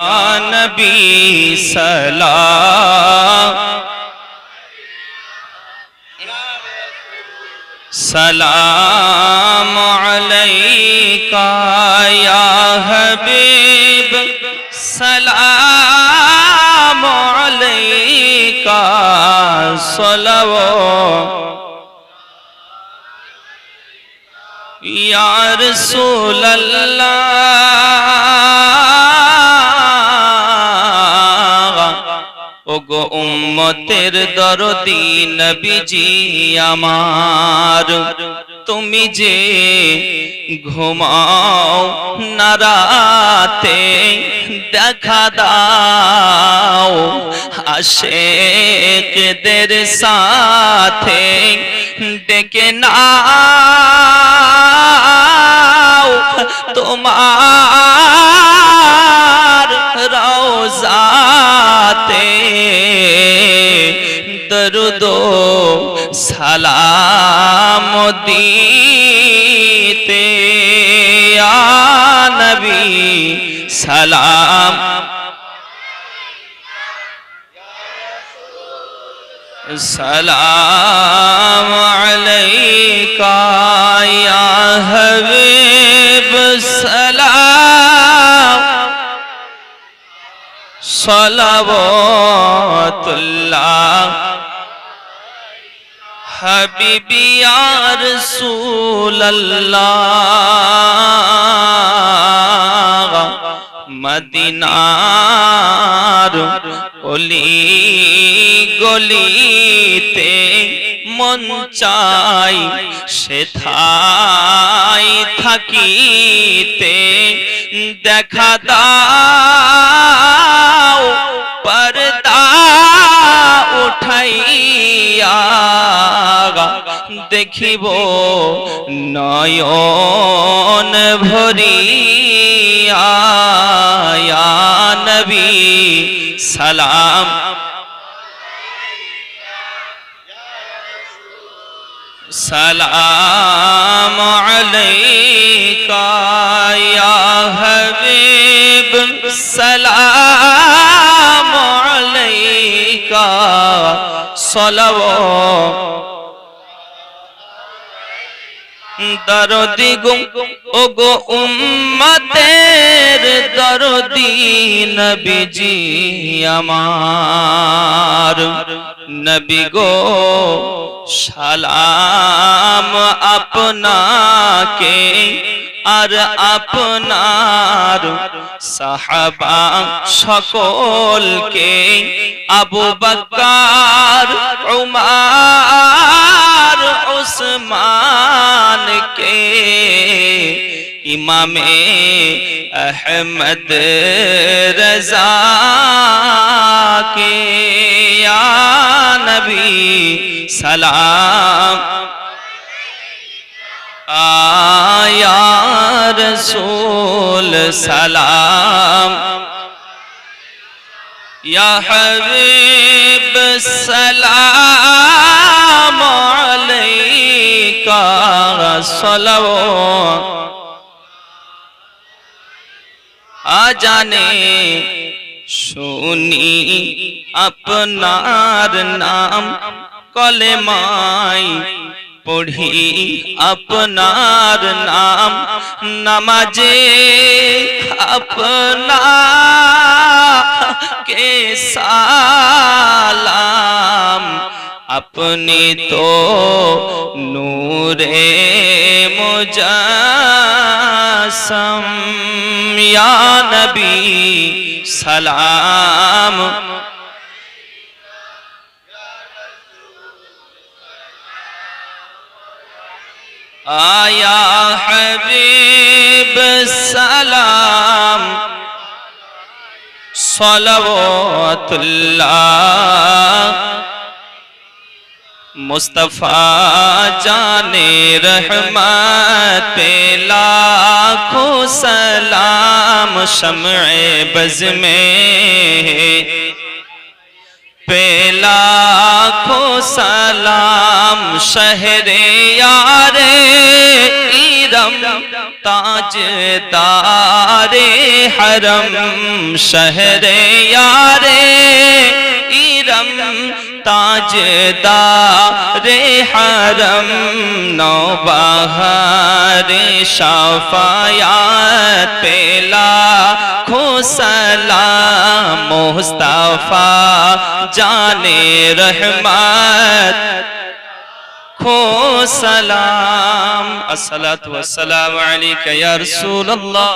نبی سلام سلام علیکہ یا حبیب سلام علیکہ صلوات یا رسول اللہ ওগো উম্মতের দরদি নবীজি আমার, তুমি যে ঘুমাও নারাতে দেখা দাও আশেকদের সাথে ডেকে নাও তোমার রওজাতে দরুদ সালাম দিতে নবী সালাম সালাম আলাইকা ইয়া হাবিব সালাম সালাওয়াতুল্লাহ হাবিবি আর সুল্লাহ মদিনার অলি গলিতে মন চাই সে সেথাই থাকিতে দেখা দাও পর্দা দেখিব নয়ন ভরিয়া। নবী সালাম। সালাম আলাইকা ইয়া হাবিব সালাম আলাইকা। সালাওয়াত দরদি গুম ওগো উম্মতের দরদি নবীজি আমার। নবী গো, সালাম আপনাকে আর আপনার সাহাবা সকলকে, আবু বকর ইমামে আহমদ রজা কে ইয়া নবী সালাম আয়া রসূল সালাম ইয়া হাবিব সালাম আলাইকা সালাওয়াত আজানে শুনি আপনার নাম কলেমাই পড়ি আপনার নাম নামাজে আপনা কে সালাম আপনি তো নূরে মুজাসম ইয়া নবী সালাম। আয়া হাবিব সালাম। সলাওয়াতুল্লাহ। মুস্তফা জানে রহমত शम बज में पेला खो सलाम शहरे यार ईरम ताज तारे हरम, शहरे यार ईरम তাজদা রে হারম নবাহারে সাফায়াত পেলা খোসালাম মুস্তাফা জানে রহমত خو سلام الصلاة والسلام عليك يا رسول الله